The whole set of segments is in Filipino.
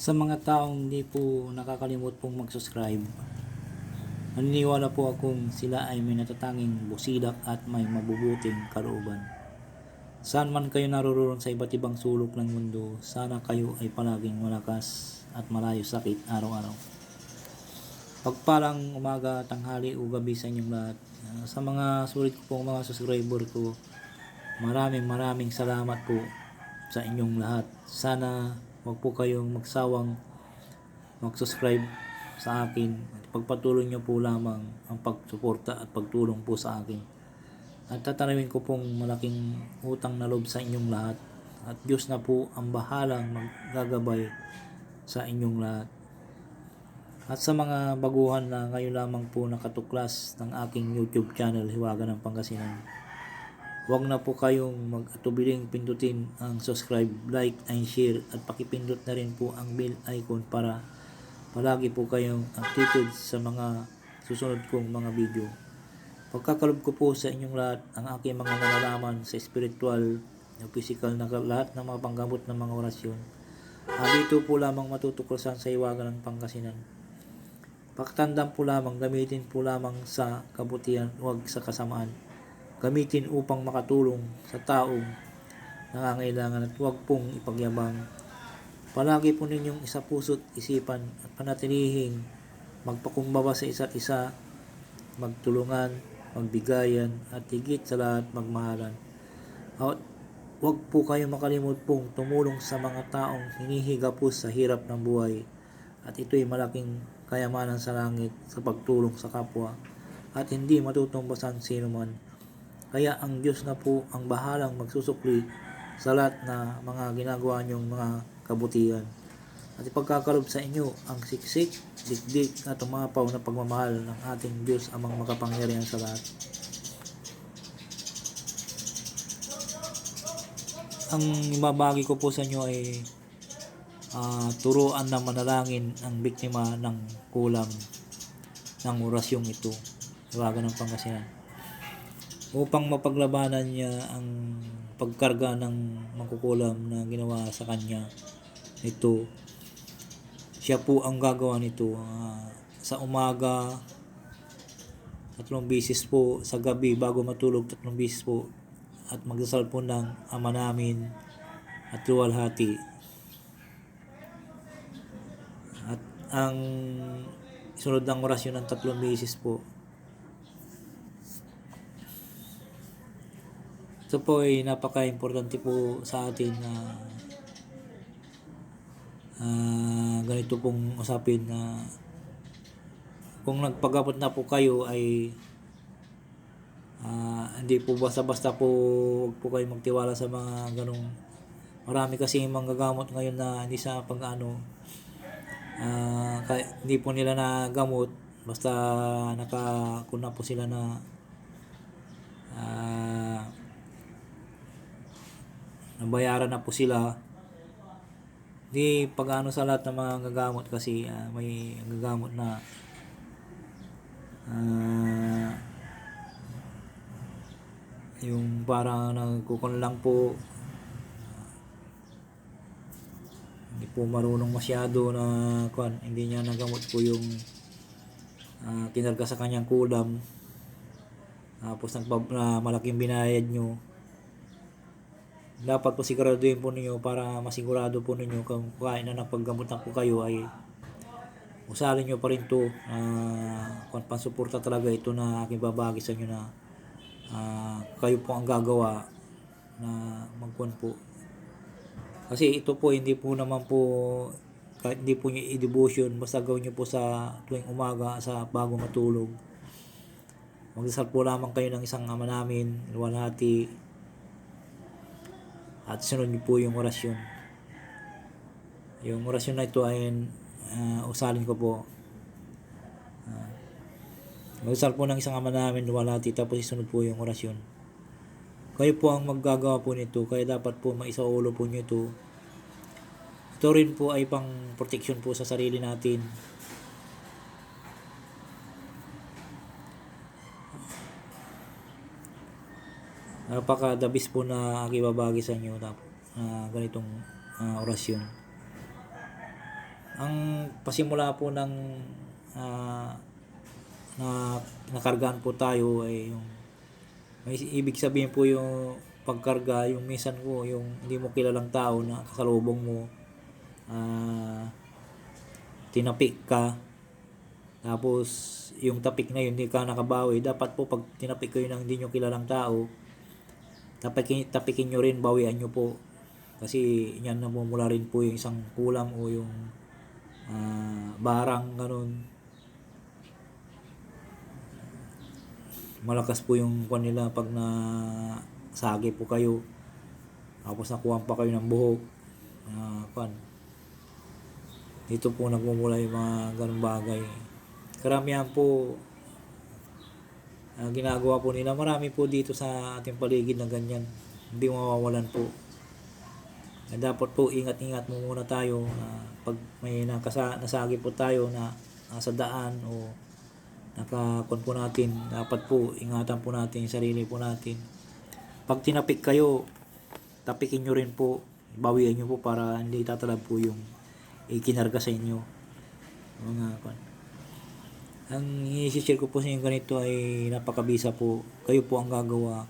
Sa mga taong hindi po nakakalimot pong mag-subscribe, naniniwala po akong sila ay may natatanging busilak at may mabubuting kalooban. Saan man kayo naroroon sa iba't ibang sulok ng mundo, sana kayo ay palaging malakas at malayo sakit araw-araw. Pagpalang umaga, tanghali o gabi sa inyong lahat. Ah, Sa mga sulit ko pong mga subscriber ko, maraming maraming salamat po sa inyong lahat. Sana wag po kayong magsawang mag-subscribe sa akin at pagpatuloy niyo po lamang ang pagsuporta at pagtulong po sa akin. At tatanawin ko pong malaking utang na loob sa inyong lahat at Diyos na po ang bahalang maggagabay sa inyong lahat. At sa mga baguhan na ngayon lamang po nakatuklas ng aking YouTube channel Hiwaga ng Pangasinan, Huwag na po kayong mag-atubiling pindutin ang subscribe, like, and share at pakipindot na rin po ang bell icon para palagi po kayong updated sa mga susunod kong mga video. Pagkakalob ko po sa inyong lahat ang aking mga nalalaman sa spiritual, na physical na lahat ng mga panggamot ng mga orasyon. Ah, dito po lamang matutuklasan sa iwagan ng Pangasinan. Pakatandaan po lamang, gamitin po lamang sa kabutihan, huwag sa kasamaan gamitin upang makatulong sa taong nangangailangan at huwag pong ipagyabang. Palagi po ninyong isa puso't isipan at panatilihing magpakumbaba sa isa't isa, magtulungan, magbigayan at higit sa lahat magmahalan. At huwag po kayo makalimot pong tumulong sa mga taong hinihigapos sa hirap ng buhay at ito'y malaking kayamanan sa langit sa pagtulong sa kapwa at hindi matutumbasan sino man. Kaya ang Diyos na po ang bahalang magsusukli sa lahat na mga ginagawa niyong mga kabutihan. At ipagkakarob sa inyo ang siksik, dikdik at umapaw na pagmamahal ng ating Diyos amang makapangyarihan sa lahat. Ang ibabagi ko po sa inyo ay ah, turuan na manalangin ang biktima ng kulang ng orasyong ito. Tawagan ng Pangasinan upang mapaglabanan niya ang pagkarga ng mangkukulam na ginawa sa kanya ito siya po ang gagawa nito ah, sa umaga tatlong bisis po sa gabi bago matulog tatlong bisis po at magdasal po ng ama namin at luwalhati. At ang sunod ng orasyon ng tatlong bisis po Ito po ay napaka-importante po sa atin na ah, ganito pong usapin na kung nagpagabot na po kayo ay ah, hindi po basta-basta po huwag po kayo magtiwala sa mga ganong marami kasi manggagamot ngayon na hindi sa pag ano ah, kaya, hindi po nila na gamot basta nakakuna po sila na nabayaran na po sila. Di pag-ano sa lahat ng mga gagamot kasi ah, may gagamot na ah, yung parang nagkukon lang po. Hindi po marunong masyado na kwan, hindi niya nagamot po yung ah, kinarga sa kanyang kulam. Tapos nagpab na malaking binayad nyo dapat po siguraduhin po ninyo para masigurado po ninyo kung kain na napaggamutan po kayo ay usalin nyo pa rin to. Uh, kung pansuporta talaga ito na aking babagi sa inyo na ah, kayo po ang gagawa na magkuhan po. Kasi ito po hindi po naman po kahit hindi po nyo i-devotion basta gawin nyo po sa tuwing umaga sa bago matulog. Magdasal po lamang kayo ng isang ama namin luwalhati at sunod niyo po yung orasyon. Yung orasyon na ito ay uh, usalin ko po. Uh, Mag-usal po ng isang ama namin luwalhati tapos isunod po yung orasyon. Kayo po ang maggagawa po nito kaya dapat po maisaulo po nyo ito. Ito rin po ay pang protection po sa sarili natin. Napaka-dabis po na aking babagi sa inyo na uh, ganitong uh, orasyon. ang pasimula po ng ah, na nakargaan po tayo ay yung may ibig sabihin po yung pagkarga yung minsan po yung hindi mo kilalang tao na kasalubong mo ah tinapik ka tapos yung tapik na yun hindi ka nakabawi dapat po pag tinapik kayo ng hindi nyo kilalang tao tapikin, tapikin nyo rin bawian nyo po. Kasi yan namumula rin po yung isang kulam o yung ah, barang ganun. Malakas po yung kwan nila pag na sagi po kayo. Tapos nakuha pa kayo ng buhok. Na kwan. Dito po nagmumula yung mga ganung bagay. Karamihan po ah, ginagawa po nila marami po dito sa ating paligid na ganyan. Hindi mawawalan po. Eh, dapat po ingat-ingat mo muna tayo na pag may nakasa, nasagi po tayo na nasa daan o nakakon po natin dapat po ingatan po natin yung sarili po natin. Pag tinapik kayo tapikin nyo rin po. Bawian nyo po para hindi tatalab po yung ikinarga sa inyo. Mga kon ang i-share ko po sa inyo ganito ay napakabisa po. Kayo po ang gagawa.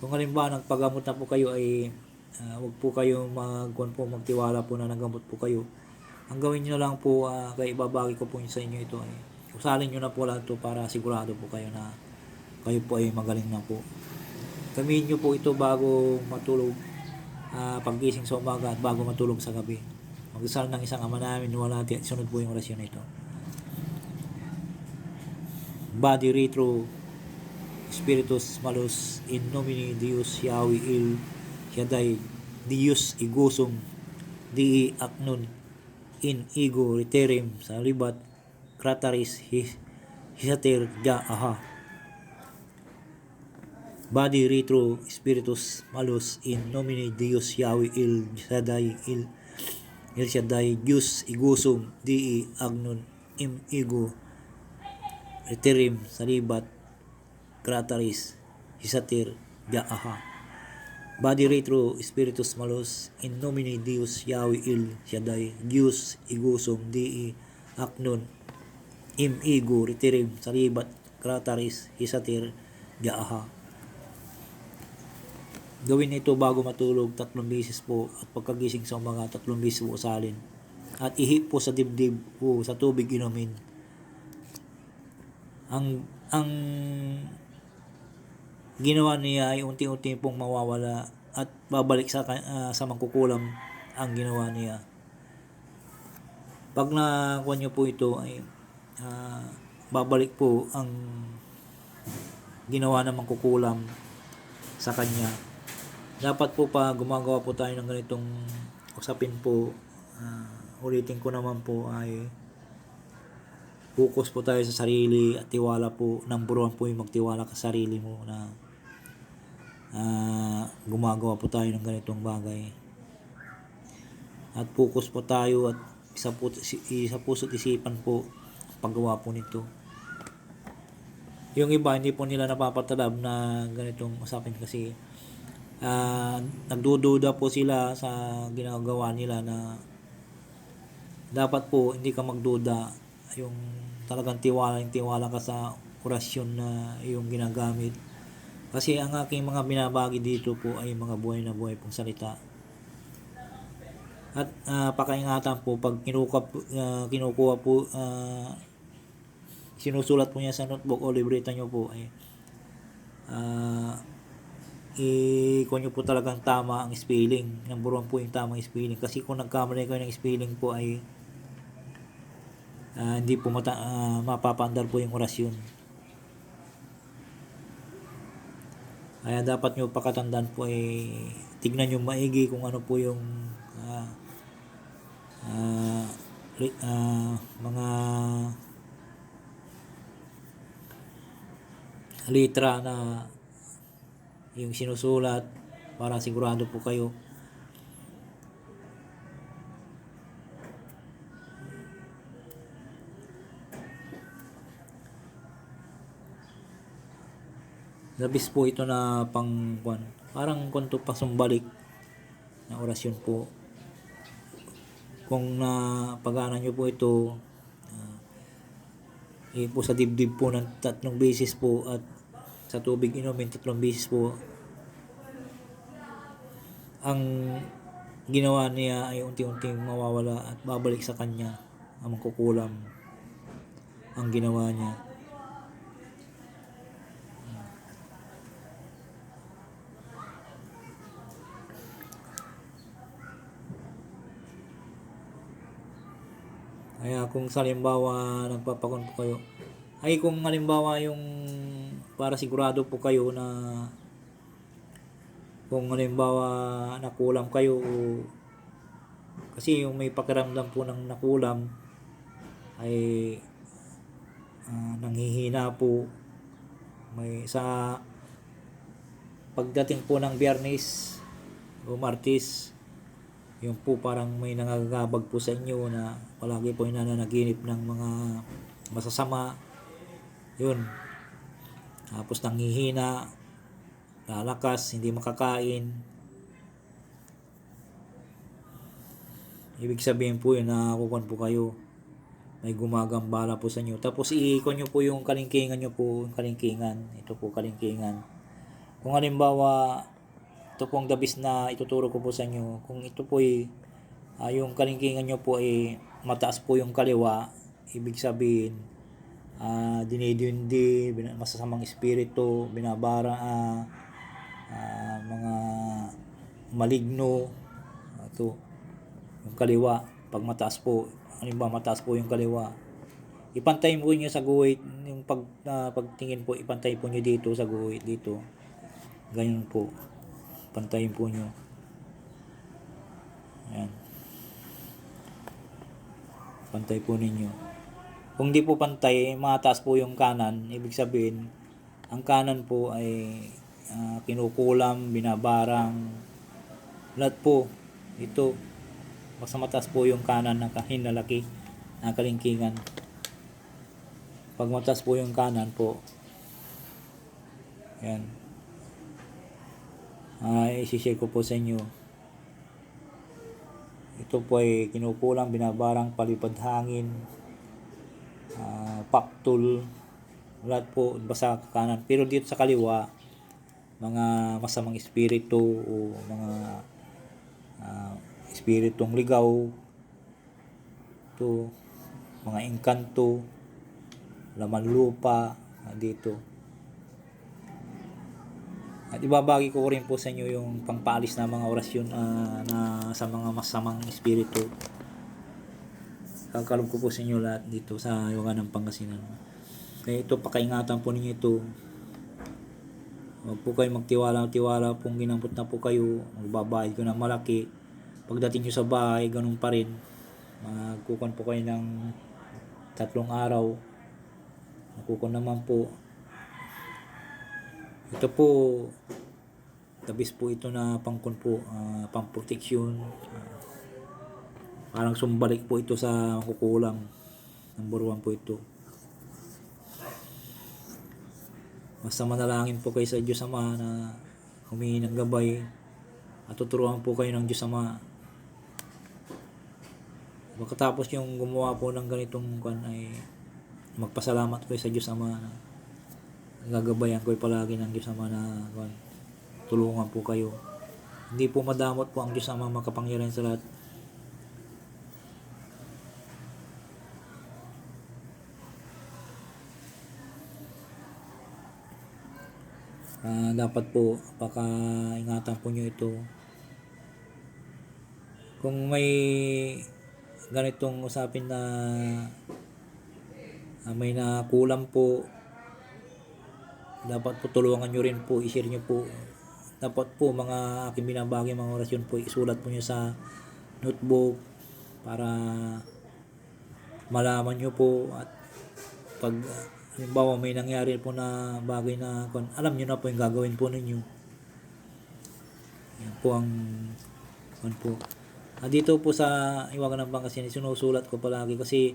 Kung halimbawa nagpagamot na po kayo ay ah, wag po kayo mag kung po magtiwala po na nagamot po kayo. Ang gawin nyo lang po ah, kaya ibabagi ko po sa inyo ito ay usalin nyo na po lang ito para sigurado po kayo na kayo po ay magaling na po. Gamitin nyo po ito bago matulog ah, paggising sa umaga at bago matulog sa gabi. Magdasal ng isang ama namin wala natin sunod po yung orasyon na ito body retro spiritus malus in nomine Deus Yahweh il Shaddai Deus igusum di aknun in ego reterim sa libat krataris his hisater ja aha. Body retro spiritus malus in nomine Deus Yahweh il Shaddai il il Shaddai Deus igusum di aknun im ego reterim sa libat krataris hisatir ja aha Body retro spiritus malus in nomine Deus Yahweh il Shaddai Deus igusum dii aknon im ego retirim salibat krataris hisatir jaaha Gawin ito bago matulog tatlong beses po at pagkagising sa umaga tatlong beses po usalin at ihip po sa dibdib po sa tubig inumin ang ang ginawa niya ay unti-unti pong mawawala at babalik sa ah, sa mangkukulam ang ginawa niya. Pag nakuha niyo po ito ay ah, babalik po ang ginawa ng mangkukulam sa kanya. Dapat po pa gumagawa po tayo ng ganitong usapin po ah, ulitin ko naman po ay focus po tayo sa sarili at tiwala po. Number one po yung magtiwala ka sa sarili mo na ah, gumagawa po tayo ng ganitong bagay. At focus po tayo at isa po isa puso't isipan po paggawa po nito. Yung iba hindi po nila napapatalab na ganitong usapin kasi ah, nagdududa po sila sa ginagawa nila na dapat po hindi ka magduda yung talagang tiwala yung tiwala ka sa orasyon na yung ginagamit. Kasi ang aking mga binabagi dito po ay mga buhay na buhay pong salita. At ah, pakaingatan po pag kinukuha ah, kinukuha po ah, sinusulat po niya sa notebook o libreta nyo po ay ah i-kuha nyo po talagang tama ang spelling. Number one po yung tamang spelling. Kasi kung nagkamali kayo ng spelling po ay ah, hindi po mata, ah, mapapandar po yung orasyon. Kaya dapat nyo pakatandaan po ay tignan nyo maigi kung ano po yung ah, li- ah, mga litra na yung sinusulat para sigurado po kayo labis po ito na pang kwan parang kwanto pa sumbalik na orasyon po. Kung na pag-aaralan nyo po ito, uh, eh, po sa dibdib po ng tatlong beses po at sa tubig inumin tatlong beses po. Ang ginawa niya ay unti-unting mawawala at babalik sa kanya ang mangkukulam ang ginawa niya. Kaya kung sa halimbawa nagpapakon po kayo, ay kung halimbawa yung para sigurado po kayo na kung halimbawa nakulam kayo o kasi yung may pakiramdam po ng nakulam ay ah, nanghihina po. May sa pagdating po ng biyernes o martis yung po parang may nangagabag po sa inyo na palagi po nananaginip ng mga masasama. Yun. Tapos nanghihina lalakas hindi makakain. Ibig sabihin po yun nakakukon po kayo. May gumagambala po sa inyo. Tapos iikon nyo po yung kalingkingan nyo po kalingkingan. Ito po kalingkingan. Kung halimbawa ito pong dabis na ituturo ko po sa inyo. Kung ito po ay ah, yung kalingkingan nyo po ay mataas po yung kaliwa ibig sabihin uh, dinidindi masasamang espiritu binabara ah, ah, mga maligno Ah, ito yung kaliwa. Pag mataas po halimbawa mataas po yung kaliwa. Ipantayin po niyo sa guhit yung pag ah, pagtingin po ipantay po niyo dito sa guhit dito. Ganyan po pantayin po niyo ayan. Pantay po ninyo. Kung di po pantay mataas po yung kanan. Ibig sabihin ang kanan po ay ah, kinukulam binabarang. Lahat po ito. Basta mataas po yung kanan ng hinalaki ng kalingkingan. Pag mataas po yung kanan po yan ay isishare ko po sa inyo. Ito po ay kinukulang binabarang palipad hangin ah, paktul lahat po basta kanan. Pero dito sa kaliwa mga masamang espiritu o mga ah, espiritong ligaw to mga engkanto laman lupa ah, dito at ibabagi ko rin po sa inyo yung pangpaalis na mga orasyon ah, na sa mga masamang espiritu kakalob ko po sa inyo lahat dito sa Yoga ng Pangasinan kaya ito pakaingatan po ninyo ito Huwag po kayo magtiwala-tiwala kung ginambot na po kayo, magbabayad ko ng malaki. Pagdating nyo sa bahay, ganun pa rin. Magkukon po kayo ng tatlong araw. Magkukon naman po. Ito po, tabis po ito na pangkon po, ah, pang-protection. Ah, parang sumbalik po ito sa kukulang. Number one po ito. Basta manalangin po kayo sa Diyos Ama na humingi ng gabay at tuturuan po kayo ng Diyos Ama. Pagkatapos yung gumawa po ng ganitong kan ay magpasalamat kayo sa Diyos Ama na gagabayan ko palagi ng Diyos Ama na kan, tulungan po kayo. Hindi po madamot po ang Diyos Ama makapangyarihan sa lahat. Ah, dapat po pakaingatan po nyo ito. Kung may ganitong usapin na ah, may nakulang po, dapat po tulungan nyo rin po, i-share nyo po. Dapat po mga aking binabagi mga orasyon po, isulat po nyo sa notebook para malaman nyo po at pag halimbawa may nangyari po na bagay na alam niyo na po yung gagawin po ninyo yan po ang kon po ah, dito po sa Iwagan ng Pangasinan sinusulat ko palagi kasi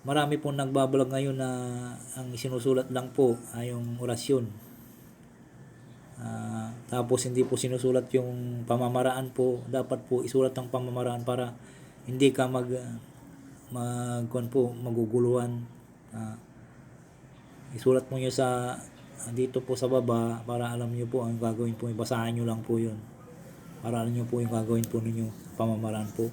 marami po nagbablog ngayon na ang sinusulat lang po ay yung orasyon. Ah, tapos hindi po sinusulat yung pamamaraan po. Dapat po isulat ang pamamaraan para hindi ka mag uh, mag po maguguluhan. Ah, isulat mo nyo sa dito po sa baba para alam nyo po ang gagawin po. Basahin nyo lang po yun. Para alam nyo po yung gagawin po ninyo pamamaraan po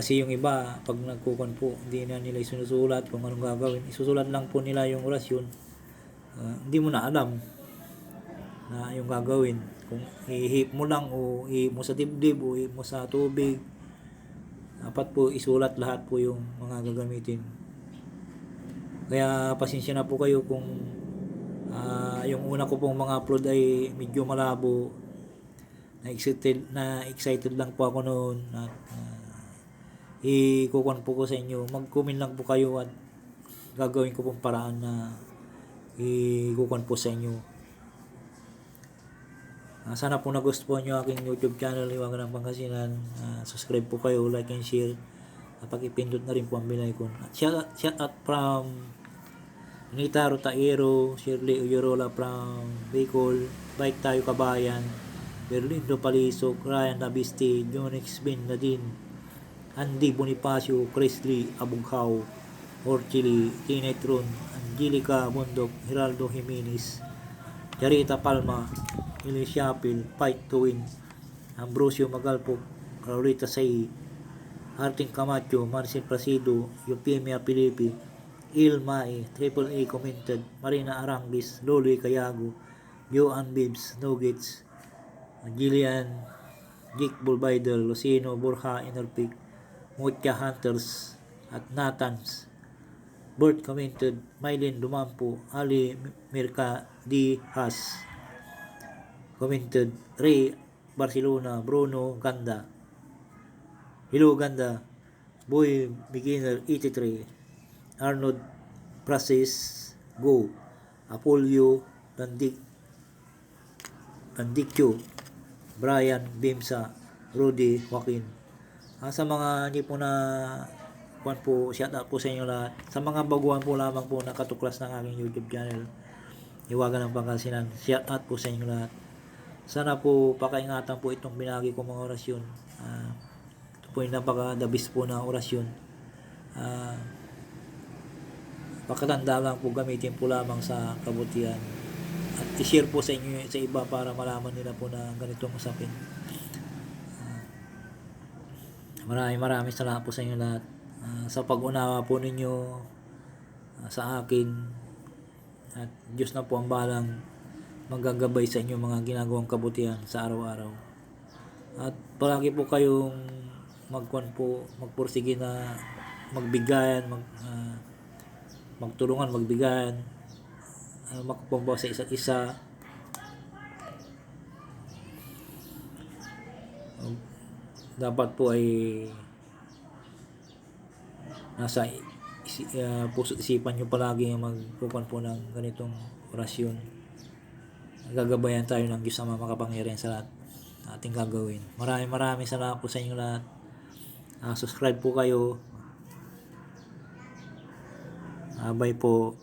kasi yung iba pag nagkukuan po hindi na nila isinusulat kung anong gagawin. Isusulat lang po nila yung orasyon Ah, hindi mo na alam na yung gagawin. Kung ihip mo lang o ihip mo sa dibdib o ihip mo sa tubig dapat po isulat lahat po yung mga gagamitin. Kaya pasensya na po kayo kung ah, yung una ko pong mga upload ay medyo malabo. Na excited na excited lang po ako noon at uh, ikukuan po ko sa inyo mag-comment lang po kayo at gagawin ko pong paraan na ikukuan po sa inyo Ah, sana po nagustuhan nyo aking YouTube channel, Iwagan ng Pangasinan. Ah, subscribe po kayo, like and share. At pakipindot na rin po ang bell icon. At shout out, shout out from Nita Rotaero, Shirley Uyorola from Bicol, Bike Tayo Kabayan, Berlindo Palisok, Ryan Nabisti, Jonix Bin Nadine, Andy Bonifacio, Chris Lee Abughaw, Orchili, Tinay Tron, Angelica Bundok, Geraldo Jimenez, Jarita Palma, Elisha Apil, Fight to Win, Ambrosio Magalpo, Clarita Say, Arting Camacho, Marcin Placido, Eupemia Pilipi, Il Mae, Triple A Commented, Marina Aranglis, Loli Kayago, Joan Bibbs, Nuggets, Gillian, Jake Bulbaidel, Lucino, Borja Enerpic, Mucha Hunters, at Nathans. Bert commented, Mylene Dumampo, Ali Mirka D. Has commented, Ray Barcelona, Bruno Ganda. Hello Ganda, Boy Beginner 83, Arnold Prasis, Go, Apollo Dandik, Dandikyo, Brian Bimsa, Rudy Joaquin. Ah, sa mga hindi po na kuan po, shout out po sa inyo lahat. Sa mga baguhan po lamang po nakatuklas ng aking YouTube channel, Iwagan ng Pangasinan, shout out po sa inyo lahat. Sana po pakaingatan po itong binagi kong mga orasyon. Ah, ito po yung napaka-dabis po na orasyon. Ah, pakatanda lang po gamitin po lamang sa kabutihan. At i-share po sa inyo sa iba para malaman nila po na ganitong usapin. Maraming maraming salamat po sa inyo lahat. Ah, sa pag-unawa po ninyo ah, sa akin at Diyos na po ang balang manggagabay sa inyo mga ginagawang kabutihan sa araw-araw. At palagi po kayong magkuan po, magpursige na magbigayan, mag, ah, magtulungan, magbigayan, uh, makapambaw sa isa't isa. Dapat po ay nasa isi, uh, puso isipan nyo palagi yung magkukuan po ng ganitong orasyon gagabayan tayo ng Diyos na makapangyarihan sa lahat ating gagawin. Maraming maraming salamat po sa inyo lahat. Ah, subscribe po kayo. Ah, bye po.